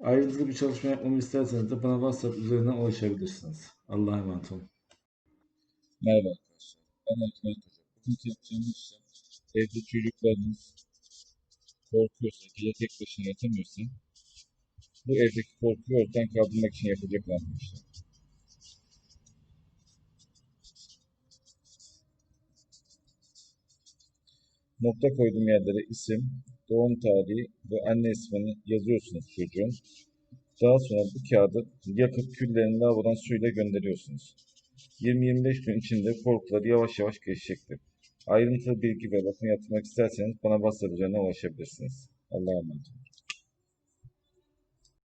Ayrıntılı bir çalışma yapmamı isterseniz de bana WhatsApp üzerinden ulaşabilirsiniz. Allah'a emanet olun. Merhaba arkadaşlar. Ben Ercüment Hoca. Bugün yapacağımız işlem evde çocuklarınız korkuyorsa, gece tek başına yatamıyorsa bu evdeki korkuyu ortadan kaldırmak için yapacaklar bir Nokta koyduğum yerlere isim, doğum tarihi ve anne ismini yazıyorsunuz çocuğun. Daha sonra bu kağıdı yakıp küllerini lavabodan suyla gönderiyorsunuz. 20-25 gün içinde korkuları yavaş yavaş geçecektir. Ayrıntılı bilgi ve bakım yaptırmak isterseniz bana WhatsApp üzerinden ulaşabilirsiniz. Allah'a emanet olun.